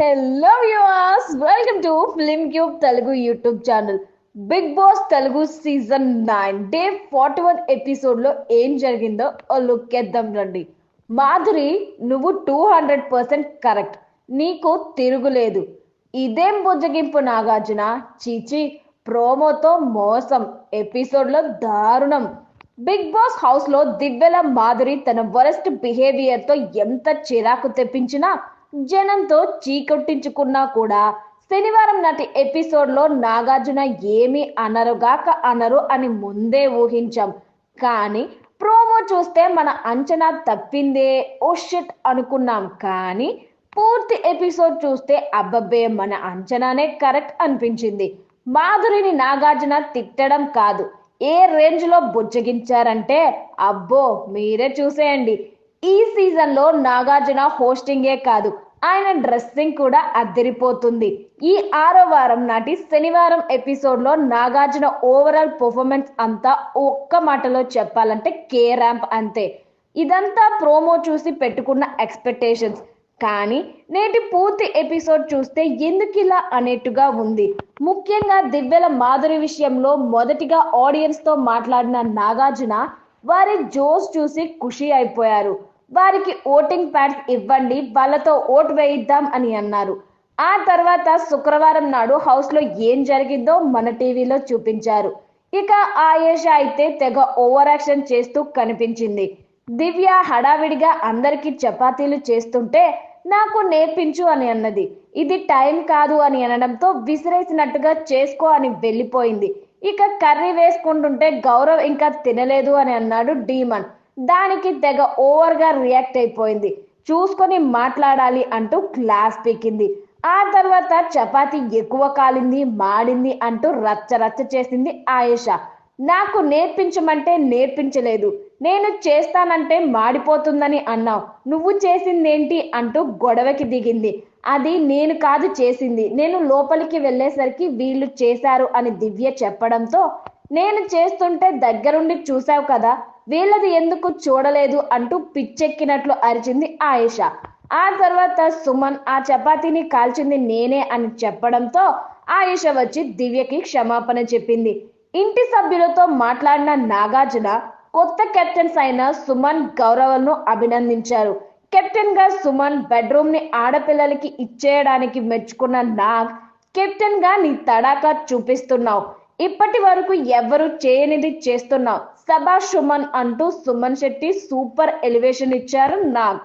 Hello viewers welcome to Film Cube Telugu YouTube channel Bigg Boss Telugu season nine day forty one ఎపిసోడ్లో ఏం జరిగిందో ఓ look ఎద్దాం రండి. మాధురి నువ్వు two hundred percent correct నీకు తిరుగులేదు. ఇదేం బుజ్జగింపు నాగార్జున? చీచి ప్రోమోతో మోసం. ఎపిసోడ్లో దారుణం. బిగ్ బాస్ హౌస్లో దివ్యల మాధురి తన వరస్ట్ బిహేవియర్తో ఎంత చిరాకు తెప్పించినా జనంతో చీకొట్టించుకున్నా కూడా శనివారం నాటి ఎపిసోడ్లో నాగార్జున ఏమీ అనరుగాక అనరు అని ముందే ఊహించాం. కానీ ప్రోమో చూస్తే మన అంచనా తప్పిందే. ఓ షిట్ అనుకున్నాం. కానీ పూర్తి ఎపిసోడ్ చూస్తే అబ్బబ్బే మన అంచనానే కరెక్ట్ అనిపించింది. మాధురిని నాగార్జున తిట్టడం కాదు. ఏ రేంజ్లో బుజ్జగించారంటే అబ్బో మీరే చూసేయండి. ఈ సీజన్లో నాగార్జున హోస్టింగే కాదు ఆయన డ్రెస్సింగ్ కూడా అద్దరిపోతుంది. ఈ ఆరో వారం నాటి శనివారం ఎపిసోడ్లో నాగార్జున ఓవరాల్ పర్ఫార్మెన్స్ అంతా ఒక్క మాటలో చెప్పాలంటే కే ర్యాంప్ అంతే. ఇదంతా ప్రోమో చూసి పెట్టుకున్న ఎక్స్పెక్టేషన్స్. కానీ నేటి పూర్తి ఎపిసోడ్ చూస్తే ఎందుకు ఇలా అనేట్టుగా ఉంది? ముఖ్యంగా దివ్యల మాధురి విషయంలో మొదటిగా ఆడియన్స్తో మాట్లాడిన నాగార్జున వారి జోస్ చూసి ఖుషి అయిపోయారు. వారికి ఓటింగ్ ప్యాడ్స్ ఇవ్వండి వాళ్ళతో ఓట్ వేయిద్దాం అని అన్నారు. ఆ తర్వాత శుక్రవారం నాడు హౌస్లో ఏం జరిగిందో మన టీవీలో చూపించారు. ఇక ఆయేష అయితే తెగ ఓవర్ యాక్షన్ చేస్తూ కనిపించింది. దివ్య హడావిడిగా అందరికీ చపాతీలు చేస్తుంటే నాకు నేర్పించు అని అన్నది. ఇది టైం కాదు అని అనడంతో విసిరేసినట్టుగా చేసుకో అని వెళ్ళిపోయింది. ఇక కర్రీ వేసుకుంటుంటే గౌరవ్ ఇంకా తినలేదు అని అన్నాడు డీమన్. దానికి తెగ ఓవర్గా రియాక్ట్ అయిపోయింది. చూసుకొని మాట్లాడాలి అంటూ క్లాస్ పీకింది. ఆ తర్వాత చపాతీ ఎక్కువ కాలింది మాడింది అంటూ రచ్చ రచ్చ చేసింది ఆయేష. నాకు నేర్పించమంటే నేర్పించలేదు. నేను చేస్తానంటే మాడిపోతుందని అన్నావు. నువ్వు చేసిందేంటి అంటూ గొడవకి దిగింది. అది నేను కాదు చేసింది. నేను లోపలికి వెళ్ళేసరికి వీళ్ళు చేశారు అని దివ్య చెప్పడంతో నేను చేస్తుంటే దగ్గరుండి చూశావు కదా వీళ్ళది ఎందుకు చూడలేదు అంటూ పిచ్చెక్కినట్లు అరిచింది ఆయేష. ఆ తర్వాత సుమన్ ఆ చపాతీని కాల్చింది నేనే అని చెప్పడంతో ఆయేష వచ్చి దివ్యకి క్షమాపణ చెప్పింది. ఇంటి సభ్యులతో మాట్లాడిన నాగార్జున కొత్త కెప్టెన్స్ అయిన సుమన్ గౌరవలను అభినందించారు. కెప్టెన్గా సుమన్ బెడ్రూమ్ని ఆడపిల్లలకి ఇచ్చేయడానికి మెచ్చుకున్న నాగ్ కెప్టెన్గా నీ తడాకా చూపిస్తున్నావు. ఇప్పటి వరకు ఎవరు చేయనిది చేస్తున్నావు. సభా సుమన్ అంటూ సుమన్ శెట్టి సూపర్ ఎలివేషన్ ఇచ్చారు నాగ్.